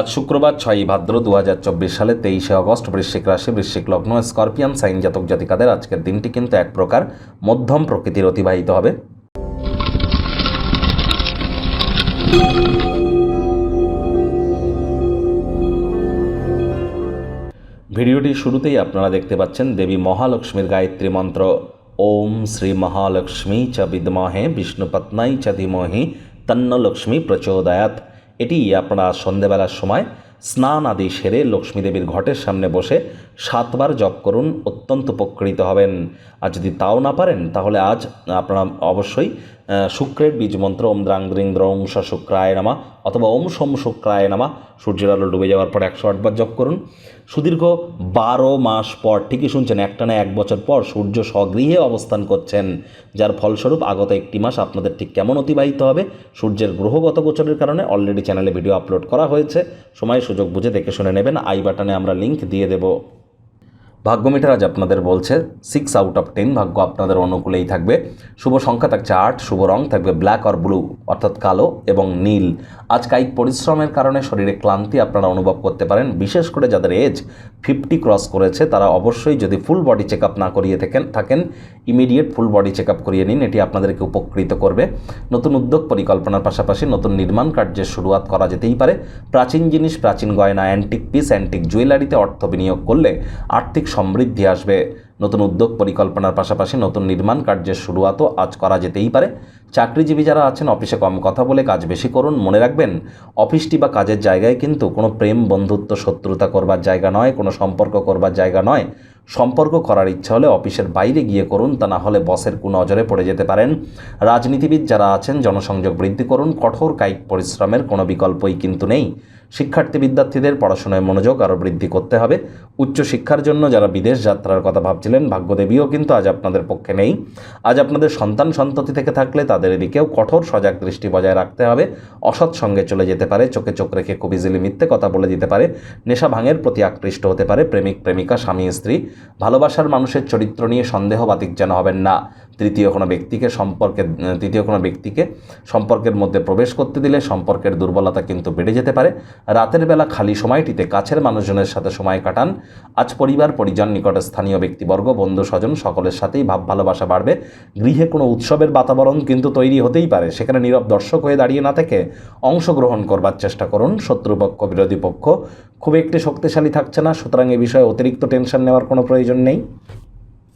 আজ শুক্রবার ছয়ই ভাদ্র দু হাজার চব্বিশ সালে তেইশে অগস্ট বৃশ্চিক রাশি, বৃশ্চিক লগ্ন, স্করপিয়ান, সাইন জাতক জাতিকাদের আজকের দিনটি কিন্তু এক প্রকার মধ্যম প্রকৃতির অতিবাহিত হবে। ভিডিওটির শুরুতেই আপনারা দেখতে পাচ্ছেন দেবী মহালক্ষ্মীর গায়ত্রী মন্ত্র। ওম শ্রী মহালক্ষ্মী চ বিদমহে বিষ্ণুপত্নাই চ ধীমহি তন্ন লক্ষ্মী প্রচোদয়াত এটি আপনারা সন্ধেবেলার সময় স্নান আদি সেরে লক্ষ্মীদেবীর ঘটের সামনে বসে সাতবার জপ করুন, অত্যন্ত উপকৃত হবেন। আর যদি তাও না পারেন, তাহলে আজ আপনারা অবশ্যই শুক্রের বীজ মন্ত্র ওম দ্রাং দ্রিং দ্রং শুক্রায় নামা অথবা ওম সোম শুক্রায় নামা। সূর্যের আলো ডুবে যাওয়ার পর একশো আটবার জপ করুন। সুদীর্ঘ বারো মাস পর, ঠিকই শুনছেন, একটা না এক বছর পর সূর্য স্বগৃহে অবস্থান করছেন, যার ফলস্বরূপ আগত একটি মাস আপনাদের ঠিক কেমন অতিবাহিত হবে? সূর্যের গ্রহগত গোচরের কারণে অলরেডি চ্যানেলে ভিডিও আপলোড করা হয়েছে। সময় সুযোগ বুঝে দেখে শুনে নেবেন। আই বাটনে আমরা লিংক দিয়ে দেবো। ভাগ্যমিটার আজ আপনাদের বলছে সিক্স আউট অফ টেন ভাগ্য আপনাদের অনুকূলেই থাকবে। শুভ সংখ্যা থাকছে আট, শুভ রং থাকবে ব্ল্যাক আর ব্লু অর্থাৎ কালো এবং নীল। আজ কায়িক পরিশ্রমের কারণে শরীরে ক্লান্তি আপনারা অনুভব করতে পারেন। বিশেষ করে যাদের এজ ফিফটি ক্রস করেছে, তারা অবশ্যই যদি ফুল বডি চেক না করিয়ে থাকেন থাকেন ইমিডিয়েট ফুল বডি চেক করিয়ে নিন, এটি আপনাদেরকে উপকৃত করবে। নতুন উদ্যোগ পরিকল্পনার পাশাপাশি নতুন নির্মাণ কার্যের শুরুয়াত করা যেতেই পারে। প্রাচীন জিনিস, প্রাচীন গয়না অ্যান্টিক পিস অ্যান্টিক জুয়েলারিতে অর্থ বিনিয়োগ করলে আর্থিক সমৃদ্ধি আসবে। নতুন উদ্যোগ পরিকল্পনার পাশাপাশি নতুন নির্মাণ কার্যের শুরুয়াতও আজ করা যেতেই পারে। চাকরিজীবী যারা আছেন, অফিসে কম কথা বলে কাজ বেশি করুন। মনে রাখবেন অফিসটি বা কাজের জায়গায় কিন্তু কোনো প্রেম, বন্ধুত্ব, শত্রুতা করবার জায়গা নয়, কোনো সম্পর্ক করবার জায়গা নয়। সম্পর্ক করার ইচ্ছা হলে অফিসের বাইরে গিয়ে করুন, তা না হলে বসের কুনজরে পড়ে যেতে পারেন। রাজনীতিবিদ যারা আছেন, জনসংযোগ বৃদ্ধি করুন। কঠোর কায়িক পরিশ্রমের কোনো বিকল্পই কিন্তু নেই। শিক্ষার্থী বিদ্যার্থীদের পড়াশোনায় মনোযোগ আরও বৃদ্ধি করতে হবে। উচ্চশিক্ষার জন্য যারা বিদেশ যাত্রার কথা ভাবছিলেন ভাগ্যদেবীও কিন্তু আজ আপনাদের পক্ষে নেই। আজ আপনাদের সন্তান সন্ততি থেকে থাকলে তাদের এদিকেও কঠোর সজাগ দৃষ্টি বজায় রাখতে হবে। অসৎ সঙ্গে চলে যেতে পারে, চোখে চোখ রেখে খুব ইজিলি মিথ্যে কথা বলে দিতে পারে, নেশা ভাঙের প্রতি আকৃষ্ট হতে পারে প্রেমিক, প্রেমিকা, স্বামী, স্ত্রী। ভালোবাসার মানুষের চরিত্র নিয়ে সন্দেহ বাতিক যেন হবেন না। তৃতীয় কোনো ব্যক্তিকে সম্পর্কে তৃতীয় কোনো ব্যক্তিকে সম্পর্কের মধ্যে প্রবেশ করতে দিলে সম্পর্কের দুর্বলতা কিন্তু বেড়ে যেতে পারে। রাতের বেলা খালি সময়টিতে কাছের মানুষজনের সাথে সময় কাটান। আজ পরিবার, পরিজন, নিকট স্থানীয় ব্যক্তিবর্গ, বন্ধু, স্বজন সকলের সাথেই ভাব ভালোবাসা বাড়বে। গৃহে কোনো উৎসবের বাতাবরণ কিন্তু তৈরি হতেই পারে। সেখানে নীরব দর্শক হয়ে দাঁড়িয়ে না থেকে অংশগ্রহণ করবার চেষ্টা করুন। শত্রুপক্ষ, বিরোধী পক্ষ খুব একটি শক্তিশালী থাকছে না। সুতরাং এ বিষয়ে অতিরিক্ত টেনশন নেওয়ার কোনো প্রয়োজন নেই।